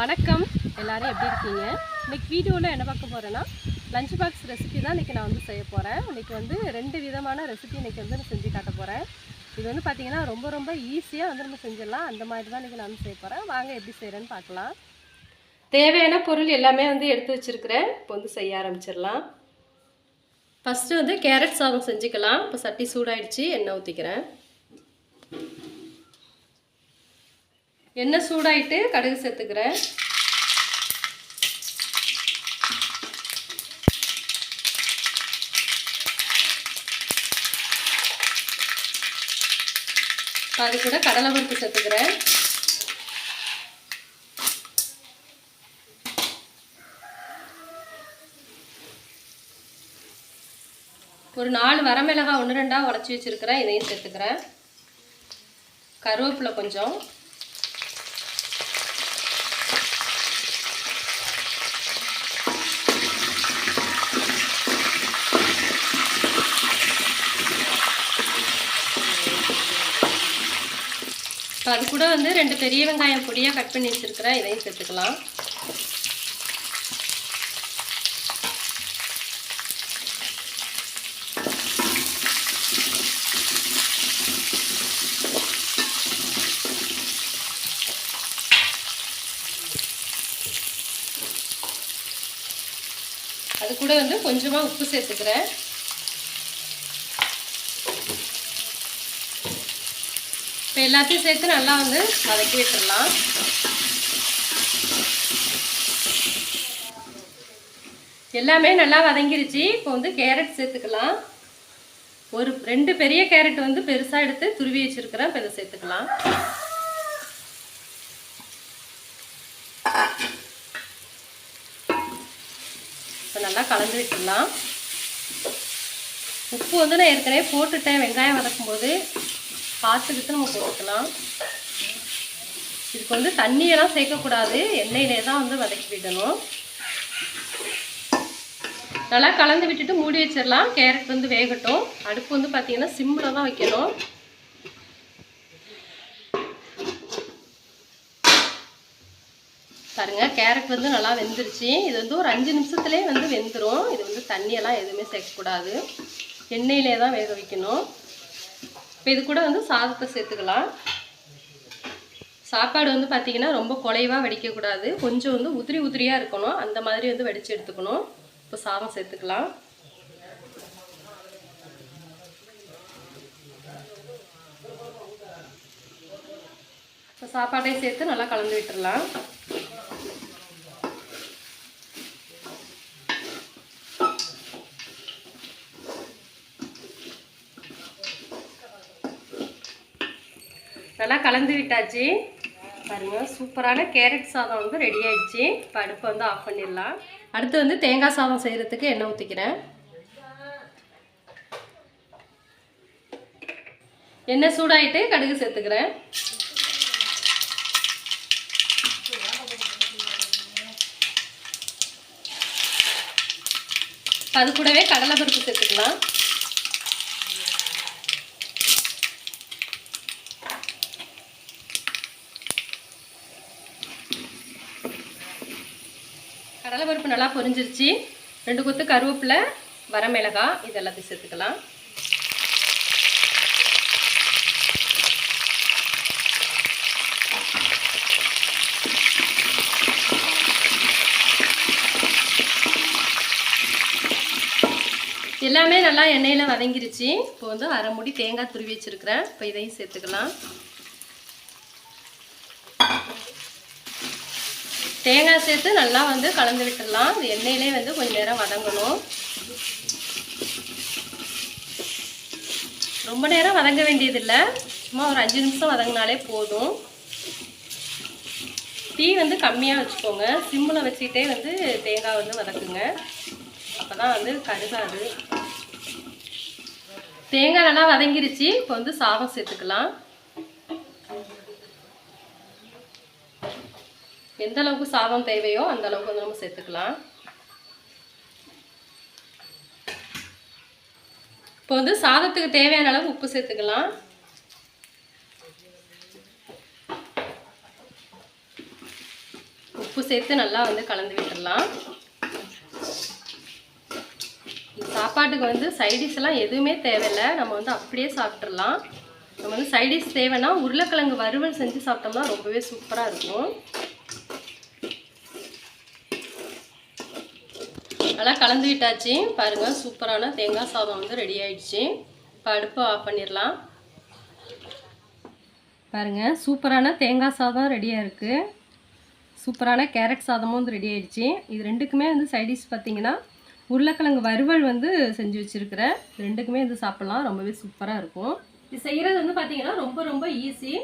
வணக்கம். எல்லாரும் எப்படி இருக்கீங்க? இன்னைக்கு வீடியோவில் என்ன பார்க்க போகிறேன்னா லஞ்ச் பாக்ஸ் ரெசிபி தான் இன்றைக்கி நான் வந்து செய்ய போகிறேன் இன்றைக்கி வந்து ரெண்டு விதமான ரெசிபி இன்றைக்கி வந்து நான் செஞ்சு காட்ட போகிறேன் இது வந்து பார்த்திங்கன்னா ரொம்ப ரொம்ப ஈஸியாக வந்து நம்ம செஞ்சிடலாம். அந்த மாதிரி தான் இன்றைக்கி நான் வந்து செய்ய போகிறேன் வாங்க எப்படி செய்கிறேன்னு பார்க்கலாம். தேவையான பொருள் எல்லாமே வந்து எடுத்து வச்சுருக்கிறேன். இப்போ வந்து செய்ய ஆரம்பிச்சிடலாம். ஃபஸ்ட்டு வந்து கேரட் சாதம் செஞ்சுக்கலாம். இப்போ சட்டி சூடாயிடுச்சு எண்ணெய் ஊற்றிக்கிறேன் எண்ணெய் சூடாயிட்டு கடுகு சேர்த்துக்கிறேன். அது கூட கடலை பருப்பு சேர்த்துக்கிறேன். ஒரு நாலு வரமிளகாய் ஒன்று ரெண்டாக உடச்சி வச்சுருக்கிறேன். இதையும் சேர்த்துக்கிறேன். கருவேப்பிலை கொஞ்சம். அது கூட வந்து ரெண்டு பெரிய வெங்காயம் பொடியாக கட் பண்ணி வச்சுருக்கிறேன். இதையும் சேர்த்துக்கலாம். அது கூட வந்து கொஞ்சமாக உப்பு சேர்த்துக்கிறேன். இப்போ எல்லாத்தையும் சேர்த்து நல்லா வந்து வதக்கி விட்டுடலாம். எல்லாமே நல்லா வதங்கிருச்சு. இப்போ வந்து கேரட் சேர்த்துக்கலாம். ஒரு ரெண்டு பெரிய கேரட் வந்து பெருசாக எடுத்து துருவி வச்சுருக்கிறேன். இப்போ இதை சேர்த்துக்கலாம். இப்போ நல்லா கலந்து விட்டுடலாம். உப்பு வந்து நான் ஏற்கனவே போட்டுட்டேன். வெங்காயம் வதக்கும்போது. பார்த்துக்கிட்டு நம்ம போட்டுக்கலாம். இதுக்கு வந்து தண்ணியெல்லாம் சேர்க்கக்கூடாது. எண்ணெயிலே தான் வந்து வதக்கி விடணும். நல்லா கலந்து விட்டுட்டு மூடி வச்சிடலாம். கேரட் வந்து வேகட்டும். அடுப்பு வந்து பார்த்தீங்கன்னா சிம்மில் தான் வைக்கணும். பாருங்க கேரட் வந்து நல்லா வெந்துருச்சு. இது வந்து ஒரு அஞ்சு நிமிஷத்துலேயே வந்து வெந்துடும் இது வந்து தண்ணியெல்லாம் எதுவுமே சேர்க்கக்கூடாது. எண்ணெயிலே தான் வேக வைக்கணும். இப்போ இது கூட வந்து சாதத்தை சேர்த்துக்கலாம். சாப்பாடு வந்து பார்த்திங்கன்னா ரொம்ப குலைவாக வடிக்கக்கூடாது கொஞ்சம் வந்து உதிரி உதிரியாக இருக்கணும். அந்த மாதிரி வந்து வடித்து எடுத்துக்கணும். இப்போ சாதம் சேர்த்துக்கலாம். இப்போ சாப்பாட்டையும் சேர்த்து நல்லா கலந்து விட்டுடலாம் நல்லா கலந்து விட்டாச்சு. பாருங்கள் சூப்பரான கேரட் சாதம் வந்து ரெடி ஆகிடுச்சி இப்போ அடுப்பை வந்து ஆஃப் பண்ணிடலாம். அடுத்து வந்து தேங்காய் சாதம் செய்கிறதுக்கு எண்ணெய் ஊற்றிக்கிறேன் எண்ணெய் சூடாயிட்டு கடுகு சேர்த்துக்கிறேன். அது கூடவே கடலை பருப்பு சேர்த்துக்கலாம். கடலை பருப்பு நல்லா பொரிஞ்சிருச்சு. ரெண்டு கொத்து கருவேப்பிலை வரமிளகாய் இது எல்லாத்தையும் சேர்த்துக்கலாம். எல்லாமே நல்லா எண்ணெயில் வதங்கிருச்சு. இப்போ வந்து அரை முடி தேங்காய் துருவி வச்சுருக்கிறேன். இப்போ இதையும் சேர்த்துக்கலாம். தேங்காய் சேர்த்து நல்லா வந்து கலந்து விட்டுடலாம். இது எண்ணெயிலே வந்து கொஞ்சம் நேரம் வதங்கணும். ரொம்ப நேரம் வதங்க வேண்டியதில்லை. சும்மா ஒரு அஞ்சு நிமிஷம் வதங்கினாலே போதும். தீ வந்து கம்மியாக வச்சுக்கோங்க. சிம்மில் வச்சுக்கிட்டே வந்து தேங்காய் வந்து வதக்குங்க. அப்போ தான் வந்து கருகாது. தேங்காய் நல்லா வதங்கிருச்சு. இப்போ வந்து சாதம் சேர்த்துக்கலாம். எந்த அளவுக்கு சாதம் தேவையோ அந்த அளவுக்கு வந்து நம்ம சேர்த்துக்கலாம். இப்போ வந்து சாதத்துக்கு தேவையான அளவு உப்பு சேர்த்துக்கலாம். உப்பு சேர்த்து நல்லா வந்து கலந்து விட்டுடலாம். சாப்பாட்டுக்கு வந்து சைடிஷ் எல்லாம் எதுவுமே தேவையில்லை. நம்ம வந்து அப்படியே சாப்பிட்றலாம் நம்ம வந்து சைடிஷ் தேவைன்னா உருளைக்கிழங்கு வறுவல் செஞ்சு சாப்பிட்டோம்னா ரொம்பவே சூப்பராக இருக்கும். நல்லா கலந்து விட்டாச்சு. பாருங்கள் சூப்பரான தேங்காய் சாதம் வந்து ரெடி ஆயிடுச்சு. இப்போ அடுப்பை ஆஃப் பண்ணிடலாம். பாருங்கள் சூப்பரான தேங்காய் சாதம் ரெடியாக இருக்குது சூப்பரான கேரட் சாதமும் வந்து ரெடி ஆயிடுச்சு. இது ரெண்டுக்குமே வந்து சைடிஷ் பார்த்திங்கன்னா உருளைக்கிழங்கு வறுவல் வந்து செஞ்சு வச்சுருக்கிறேன். ரெண்டுக்குமே வந்து சாப்பிட்லாம். ரொம்பவே சூப்பராக இருக்கும். இது செய்கிறது வந்து பார்த்திங்கன்னா ரொம்ப ரொம்ப ஈஸி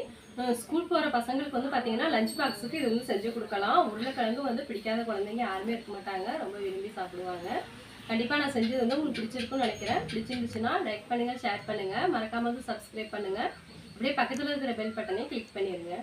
ஸ்கூல் போகிற பசங்களுக்கு வந்து பார்த்தீங்கன்னா லஞ்ச் பாக்ஸுக்கு இது வந்து செஞ்சு கொடுக்கலாம். உருளைக்கிழங்கு வந்து பிடிக்காத குழந்தைங்க யாருமே இருக்க மாட்டாங்க. ரொம்ப விரும்பி சாப்பிடுவாங்க. கண்டிப்பாக நான் செஞ்சது வந்து உங்களுக்கு பிடிச்சிருக்கும்னு நினைக்கிறேன். பிடிச்சிருந்துச்சுன்னா லைக் பண்ணுங்கள் ஷேர் பண்ணுங்கள் மறக்காமல் வந்து சப்ஸ்கிரைப் பண்ணுங்கள் அப்படியே பக்கத்தில் இருக்கிற பெல் பட்டனையும் கிளிக் பண்ணிடுங்க.